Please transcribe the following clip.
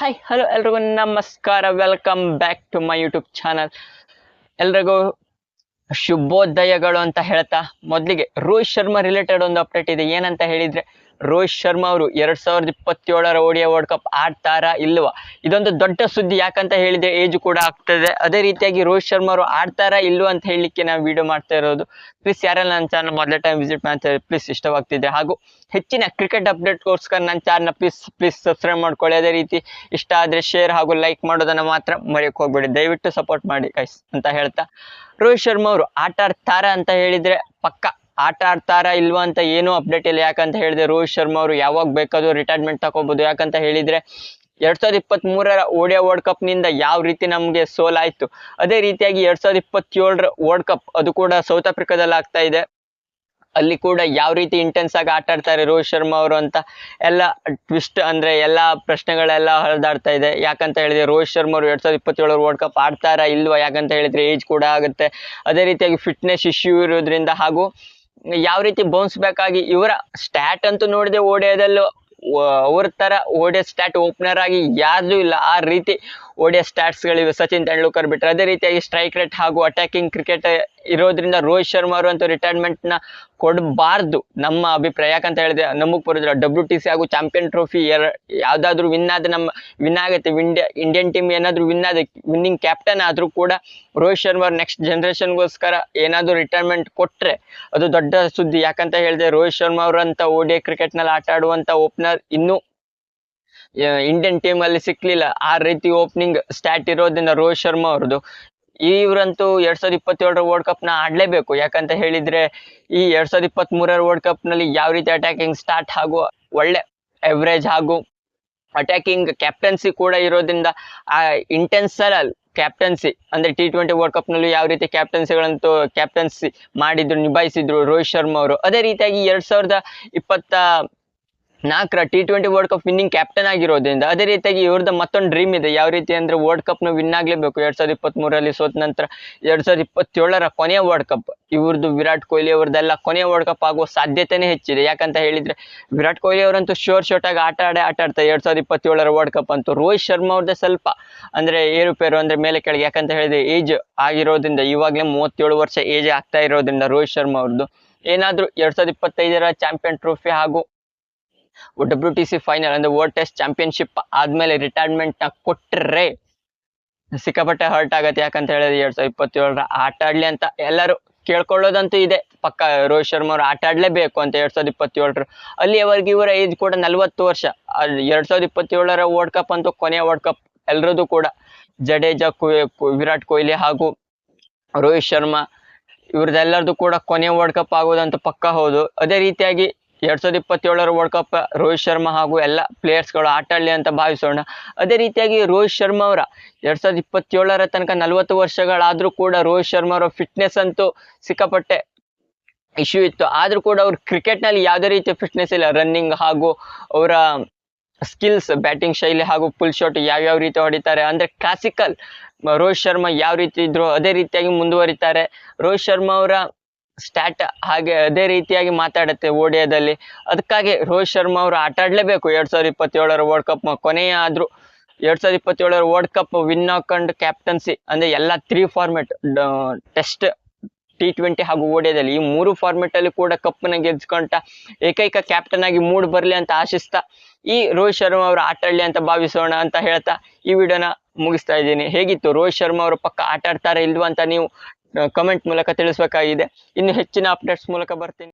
Hi hello ಎಲ್ರಿಗೂ ನಮಸ್ಕಾರ welcome back to my YouTube channel ಎಲ್ರಿಗೂ ಶುಭೋದಯಗಳು ಅಂತ ಹೇಳ್ತಾ, ಮೊದಲಿಗೆ ರೋಹಿತ್ ಶರ್ಮಾ ರಿಲೇಟೆಡ್ ಒಂದು ಅಪ್ಡೇಟ್ ಇದೆ. ಏನಂತ ಹೇಳಿದ್ರೆ ರೋಹಿತ್ ಶರ್ಮಾ ಅವರು ಎರಡ್ ಸಾವಿರದ ಇಪ್ಪತ್ತೇಳರ ಓಡಿಯ ವರ್ಲ್ಡ್ ಕಪ್ ಆಡ್ತಾರಾ ಇಲ್ವಾ? ಇದೊಂದು ದೊಡ್ಡ ಸುದ್ದಿ ಯಾಕಂತ ಹೇಳಿದ್ರೆ ಏಜ್ ಕೂಡ ಆಗ್ತದೆ. ಅದೇ ರೀತಿಯಾಗಿ ರೋಹಿತ್ ಶರ್ಮಾ ಅವರು ಆಡ್ತಾರಾ ಇಲ್ವಾ ಅಂತ ಹೇಳಲಿಕ್ಕೆ ನಾವು ವಿಡಿಯೋ ಮಾಡ್ತಾ ಇರೋದು. ಪ್ಲೀಸ್ ಯಾರೆಲ್ಲ ನನ್ನ ಚಾನಲ್ ಮೊದಲ ಟೈಮ್ ವಿಸಿಟ್ ಮಾಡ್ತಾರೆ ಪ್ಲೀಸ್ ಇಷ್ಟವಾಗ್ತಿದೆ. ಹಾಗೂ ಹೆಚ್ಚಿನ ಕ್ರಿಕೆಟ್ ಅಪ್ಡೇಟ್ಗೋಸ್ಕರ ನನ್ನ ಚಾನಲ್ ಪ್ಲೀಸ್ ಪ್ಲೀಸ್ ಸಬ್ಸ್ಕ್ರೈಬ್ ಮಾಡ್ಕೊಳ್ಳಿ. ಅದೇ ರೀತಿ ಇಷ್ಟ ಆದರೆ ಶೇರ್ ಹಾಗೂ ಲೈಕ್ ಮಾಡೋದನ್ನು ಮಾತ್ರ ಮರೆಯಕ್ಕೆ ಹೋಗ್ಬೇಡಿ. ದಯವಿಟ್ಟು ಸಪೋರ್ಟ್ ಮಾಡಿ ಕೈಸ್ ಅಂತ ಹೇಳ್ತಾ. ರೋಹಿತ್ ಶರ್ಮಾ ಅವರು ಆಟ ಆಡ್ತಾರ ಅಂತ ಹೇಳಿದರೆ ಪಕ್ಕ ಆಟ ಆಡ್ತಾರಾ ಇಲ್ವಾ ಅಂತ ಏನೂ ಅಪ್ಡೇಟ್ ಇಲ್ಲ. ಯಾಕಂತ ಹೇಳಿದ್ರೆ ರೋಹಿತ್ ಶರ್ಮಾ ಅವರು ಯಾವಾಗ ಬೇಕಾದರೂ ರಿಟೈರ್ಮೆಂಟ್ ತಗೋಬಹುದು ಯಾಕಂತ ಹೇಳಿದ್ರೆ ಎರಡ್ ಸಾವಿರದ ಇಪ್ಪತ್ತ್ ಮೂರರ ಓಡಿಯಾ ವರ್ಲ್ಡ್ ಕಪ್ನಿಂದ ಯಾವ ರೀತಿ ನಮಗೆ ಸೋಲಾಯಿತು ಅದೇ ರೀತಿಯಾಗಿ ಎರಡ್ ಸಾವಿರದ ಇಪ್ಪತ್ತೇಳರ ವರ್ಲ್ಡ್ ಕಪ್ ಅದು ಕೂಡ ಸೌತ್ ಆಫ್ರಿಕಾದಲ್ಲಿ ಆಗ್ತಾ ಇದೆ. ಅಲ್ಲಿ ಕೂಡ ಯಾವ ರೀತಿ ಇಂಟೆನ್ಸ್ ಆಗಿ ಆಟ ಆಡ್ತಾರೆ ರೋಹಿತ್ ಶರ್ಮಾ ಅವರು ಅಂತ ಎಲ್ಲ ಟ್ವಿಸ್ಟ್ ಅಂದ್ರೆ ಎಲ್ಲ ಪ್ರಶ್ನೆಗಳೆಲ್ಲ ಹರಿದಾಡ್ತಾ ಇದೆ. ಯಾಕಂತ ಹೇಳಿದ್ರೆ ರೋಹಿತ್ ಶರ್ಮಾ ಅವರು ಎರಡ್ ಸಾವಿರದ ಇಪ್ಪತ್ತೇಳರ ವರ್ಲ್ಡ್ ಕಪ್ ಆಡ್ತಾರಾ ಇಲ್ವಾ ಯಾಕಂತ ಹೇಳಿದ್ರೆ ಏಜ್ ಕೂಡ ಆಗುತ್ತೆ. ಅದೇ ರೀತಿಯಾಗಿ ಫಿಟ್ನೆಸ್ ಇಶ್ಯೂ ಇರೋದ್ರಿಂದ ಹಾಗೂ ಯಾವ ರೀತಿ ಬೌನ್ಸ್ ಬ್ಯಾಕ್ ಇವರ ಸ್ಟ್ಯಾಟ್ ಅಂತೂ ನೋಡಿದೆ ಓಡಿಯಾದಲ್ಲೂ ಅವ್ರ ತರ ಓಡಿಯ ಸ್ಟ್ಯಾಟ್ ಓಪನರ್ ಆಗಿ ಯಾರು ಇಲ್ಲ. ಆ ರೀತಿ ಓಡಿಯ ಸ್ಟ್ಯಾಟ್ಸ್ಗಳಿವೆ ಸಚಿನ್ ತೆಂಡೂಲ್ಕರ್ ಬಿಟ್ಟರೆ ಅದೇ ರೀತಿಯಾಗಿ ಸ್ಟ್ರೈಕ್ ರೇಟ್ ಹಾಗೂ ಅಟ್ಯಾಕಿಂಗ್ ಕ್ರಿಕೆಟ್ ಇರೋದ್ರಿಂದ ರೋಹಿತ್ ಶರ್ಮಾ ಅವರು ಅಂತೂ ರಿಟೈರ್ಮೆಂಟ್ನ ಕೊಡಬಾರ್ದು. ನಮ್ಮ ಅಭಿಪ್ರಾಯ. ಯಾಕಂತ ಹೇಳಿದ್ರೆ ನಮಗೆ ಬರೋದಿಲ್ಲ. ಡಬ್ಲ್ಯೂ ಟಿ ಸಿ ಹಾಗೂ ಚಾಂಪಿಯನ್ ಟ್ರೋಫಿ ಯಾವುದಾದ್ರೂ ವಿನ್ ಆದ ನಮ್ಮ ವಿನ್ ಆಗುತ್ತೆ. ಇಂಡಿಯಾ ಇಂಡಿಯನ್ ಟೀಮ್ ಏನಾದರೂ ವಿನ್ ಆದ ವಿನ್ನಿಂಗ್ ಕ್ಯಾಪ್ಟನ್ ಆದರೂ ಕೂಡ ರೋಹಿತ್ ಶರ್ಮಾ ನೆಕ್ಸ್ಟ್ ಜನ್ರೇಷನ್ಗೋಸ್ಕರ ಏನಾದರೂ ರಿಟೈರ್ಮೆಂಟ್ ಕೊಟ್ಟರೆ ಅದು ದೊಡ್ಡ ಸುದ್ದಿ. ಯಾಕಂತ ಹೇಳಿದ್ರೆ ರೋಹಿತ್ ಶರ್ಮಾ ಅವರಂತ ಓಡಿಯ ಕ್ರಿಕೆಟ್ನಲ್ಲಿ ಆಟ ಆಡುವಂಥ ಓಪನರ್ ಇನ್ನೂ ಇಂಡಿಯನ್ ಟೀಮ್ ಅಲ್ಲಿ ಸಿಕ್ಲಿಲ್ಲ. ಆ ರೀತಿ ಓಪನಿಂಗ್ ಸ್ಟ್ಯಾಟ್ ಇರೋದ್ರಿಂದ ರೋಹಿತ್ ಶರ್ಮಾ ಅವ್ರದ್ದು ಇವ್ರಂತೂ ಎರಡ್ ಸಾವಿರದ ಇಪ್ಪತ್ತೇಳರ ವರ್ಲ್ಡ್ ಕಪ್ನ ಆಡ್ಲೇಬೇಕು. ಯಾಕಂತ ಹೇಳಿದ್ರೆ ಈ ಎರಡ್ ಸಾವಿರದ ಇಪ್ಪತ್ತ್ ಮೂರರ ವರ್ಲ್ಡ್ ಕಪ್ನಲ್ಲಿ ಯಾವ ರೀತಿ ಅಟ್ಯಾಕಿಂಗ್ ಸ್ಟಾರ್ಟ್ ಹಾಗೂ ಒಳ್ಳೆ ಎವರೇಜ್ ಹಾಗೂ ಅಟ್ಯಾಕಿಂಗ್ ಕ್ಯಾಪ್ಟನ್ಸಿ ಕೂಡ ಇರೋದ್ರಿಂದ ಆ ಇಂಟೆನ್ಸ್ ಕ್ಯಾಪ್ಟನ್ಸಿ ಅಂದ್ರೆ ಟಿ ಟ್ವೆಂಟಿ ವರ್ಲ್ಡ್ ಕಪ್ನಲ್ಲಿ ಯಾವ ರೀತಿ ಕ್ಯಾಪ್ಟನ್ಸಿಗಳಂತೂ ಕ್ಯಾಪ್ಟನ್ಸಿ ಮಾಡಿದ್ರು, ನಿಭಾಯಿಸಿದ್ರು ರೋಹಿತ್ ಶರ್ಮಾ ಅವರು. ಅದೇ ರೀತಿಯಾಗಿ ಎರಡ್ ಸಾವಿರದ ಇಪ್ಪತ್ತ ನಾಲ್ಕರ T twenty world cup winning captain ಆಗಿರೋದ್ರಿಂದ ಅದೇ ರೀತಿಯಾಗಿ ಇವ್ರದ್ದು ಮತ್ತೊಂದು ಡ್ರೀಮ್ ಇದೆ. ಯಾವ ರೀತಿ ಅಂದರೆ ವರ್ಲ್ಡ್ ಕಪ್ನ ವಿನ್ ಆಗಲೇಬೇಕು. ಎರಡು ಸಾವಿರದ ಇಪ್ಪತ್ತ್ಮೂರಲ್ಲಿ ಸೋತ ನಂತರ ಎರಡು ಸಾವಿರದ ಇಪ್ಪತ್ತೇಳರ ಕೊನೆಯ ವರ್ಲ್ಡ್ ಕಪ್ ಇವ್ರದ್ದು ವಿರಾಟ್ ಕೊಹ್ಲಿ ಅವ್ರದ್ದೆಲ್ಲ ಕೊನೆಯ ವರ್ಲ್ಡ್ ಕಪ್ ಆಗುವ ಸಾಧ್ಯತೆನೇ ಹೆಚ್ಚಿದೆ. ಯಾಕಂತ ಹೇಳಿದರೆ ವಿರಾಟ್ ಕೊಹ್ಲಿ ಅವರಂತೂ ಶೋರ್ ಶೋಟಾಗಿ ಆಟ ಆಡೇ ಆಟ ಆಡ್ತಾರೆ. ಎರಡು ಸಾವಿರದ ಇಪ್ಪತ್ತೇಳರ ವರ್ಲ್ಡ್ ಕಪ್ ಅಂತೂ ರೋಹಿತ್ ಶರ್ಮಾ ಅವ್ರದ್ದೇ ಸ್ವಲ್ಪ ಅಂದರೆ ಏರುಪೇರು ಅಂದರೆ ಮೇಲೆ ಕೆಳಗೆ. ಯಾಕಂತ ಹೇಳಿದ್ರೆ ಏಜ್ ಆಗಿರೋದ್ರಿಂದ ಇವಾಗಲೇ ಮೂವತ್ತೇಳು ವರ್ಷ ಏಜ್ ಆಗ್ತಾ ಇರೋದ್ರಿಂದ ರೋಹಿತ್ ಶರ್ಮಾ ಅವ್ರದ್ದು ಏನಾದರೂ ಎರಡು ಸಾವಿರದ ಇಪ್ಪತ್ತೈದರ ಚಾಂಪಿಯನ್ ಟ್ರೋಫಿ ಹಾಗೂ ಡಬ್ಲ್ಯೂ ಟಿ ಸಿ ಫೈನಲ್ ಅಂದ್ರೆ ವರ್ಲ್ಡ್ ಟೆಸ್ಟ್ ಚಾಂಪಿಯನ್ಶಿಪ್ ಆದ್ಮೇಲೆ ರಿಟೈರ್ಮೆಂಟ್ನ ಕೊಟ್ರೆ ಸಿಕ್ಕಾಪಟ್ಟೆ ಹರ್ಟ್ ಆಗತ್ತೆ. ಯಾಕಂತ ಹೇಳಿದ್ರೆ ಎರಡ್ ಸಾವಿರದ ಇಪ್ಪತ್ತೇಳರ ಆಟ ಆಡ್ಲಿ ಅಂತ ಎಲ್ಲರೂ ಕೇಳ್ಕೊಳ್ಳೋದಂತೂ ಇದೆ. ಪಕ್ಕ ರೋಹಿತ್ ಶರ್ಮಾ ಅವರು ಆಟ ಆಡಲೇಬೇಕು ಅಂತ ಎರಡ್ ಸಾವಿರದ ಇಪ್ಪತ್ತೇಳರ ಅಲ್ಲಿಯವರೆಗೆ ಇವರ ಏಜ್ ಕೂಡ ನಲ್ವತ್ತು ವರ್ಷ. ಎರಡು ಸಾವಿರದ ಇಪ್ಪತ್ತೇಳರ ವರ್ಲ್ಡ್ ಕಪ್ ಅಂತೂ ಕೊನೆಯ ವರ್ಲ್ಡ್ ಕಪ್ ಎಲ್ಲರದು ಕೂಡ ಜಡೇಜಾ ವಿರಾಟ್ ಕೊಹ್ಲಿ ಹಾಗೂ ರೋಹಿತ್ ಶರ್ಮಾ ಇವ್ರದ್ದೆಲ್ಲರದು ಕೂಡ ಕೊನೆ ವರ್ಲ್ಡ್ ಕಪ್ ಆಗೋದಂತ ಪಕ್ಕ ಹೌದು. ಅದೇ ರೀತಿಯಾಗಿ ಎರಡ್ ಸಾವಿರದ ಇಪ್ಪತ್ತೇಳರ ವರ್ಲ್ಡ್ ಕಪ್ ರೋಹಿತ್ ಶರ್ಮಾ ಹಾಗೂ ಎಲ್ಲ ಪ್ಲೇಯರ್ಸ್ಗಳು ಆಟ ಆಡಲಿ ಅಂತ ಭಾವಿಸೋಣ. ಅದೇ ರೀತಿಯಾಗಿ ರೋಹಿತ್ ಶರ್ಮಾ ಅವರ ಎರಡ್ ಸಾವಿರದ ಇಪ್ಪತ್ತೇಳರ ತನಕ ನಲವತ್ತು ವರ್ಷಗಳಾದರೂ ಕೂಡ ರೋಹಿತ್ ಶರ್ಮಾ ಅವರ ಫಿಟ್ನೆಸ್ ಅಂತೂ ಸಿಕ್ಕಾಪಟ್ಟೆ ಇಶ್ಯೂ ಇತ್ತು. ಆದರೂ ಕೂಡ ಅವ್ರು ಕ್ರಿಕೆಟ್ನಲ್ಲಿ ಯಾವುದೇ ರೀತಿಯ ಫಿಟ್ನೆಸ್ ಇಲ್ಲ. ರನ್ನಿಂಗ್ ಹಾಗೂ ಅವರ ಸ್ಕಿಲ್ಸ್ ಬ್ಯಾಟಿಂಗ್ ಶೈಲಿ ಹಾಗೂ ಫುಲ್ ಶಾಟ್ ಯಾವ್ಯಾವ ರೀತಿ ಹೊಡಿತಾರೆ. ಅಂದ್ರೆ ಕ್ಲಾಸಿಕಲ್ ರೋಹಿತ್ ಶರ್ಮಾ ಯಾವ ರೀತಿ ಇದ್ರು ಅದೇ ರೀತಿಯಾಗಿ ಮುಂದುವರಿತಾರೆ. ರೋಹಿತ್ ಶರ್ಮಾ ಅವರ ಸ್ಟ್ಯಾಟ್ ಹಾಗೆ ಅದೇ ರೀತಿಯಾಗಿ ಮಾತಾಡುತ್ತೆ ಓಡಿಯಾದಲ್ಲಿ. ಅದಕ್ಕಾಗಿ ರೋಹಿತ್ ಶರ್ಮಾ ಅವರು ಆಟ ಎರಡು ಸಾವಿರದ ಇಪ್ಪತ್ತೇಳರ ವರ್ಲ್ಡ್ ಕಪ್ ಕೊನೆಯ ಆದ್ರೂ ಎರಡ್ ಸಾವಿರದ ಇಪ್ಪತ್ತೇಳರ ವರ್ಲ್ಡ್ ಕಪ್ ವಿನ್ ಹಾಕೊಂಡು ಕ್ಯಾಪ್ಟನ್ಸಿ ಅಂದ್ರೆ ಎಲ್ಲ three format test T twenty ಹಾಗೂ ಓಡಿಯಾದಲ್ಲಿ ಈ ಮೂರು ಫಾರ್ಮೆಟ್ ಅಲ್ಲಿ ಕೂಡ ಕಪ್ಪನ್ನ ಗೆದ್ಕೊಂಡ ಏಕೈಕ ಕ್ಯಾಪ್ಟನ್ ಆಗಿ ಮೂಡ್ ಬರಲಿ ಅಂತ ಆಶಿಸ್ತಾ ಈ ರೋಹಿತ್ ಶರ್ಮಾ ಅವರು ಆಟಾಡಲಿ ಅಂತ ಭಾವಿಸೋಣ ಅಂತ ಹೇಳ್ತಾ ಈ ವಿಡಿಯೋನ ಮುಗಿಸ್ತಾ ಇದ್ದೀನಿ. ಹೇಗಿತ್ತು? ರೋಹಿತ್ ಶರ್ಮಾ ಅವರು ಪಕ್ಕ ಆಟ ಆಡ್ತಾರೆ ಇಲ್ವಾ ಅಂತ ನೀವು ಕಮೆಂಟ್ ಮೂಲಕ ತಿಳಿಸಬೇಕಾಗಿದೆ. ಇನ್ನು ಹೆಚ್ಚಿನ ಅಪ್ಡೇಟ್ಸ್ ಮೂಲಕ ಬರ್ತೀನಿ.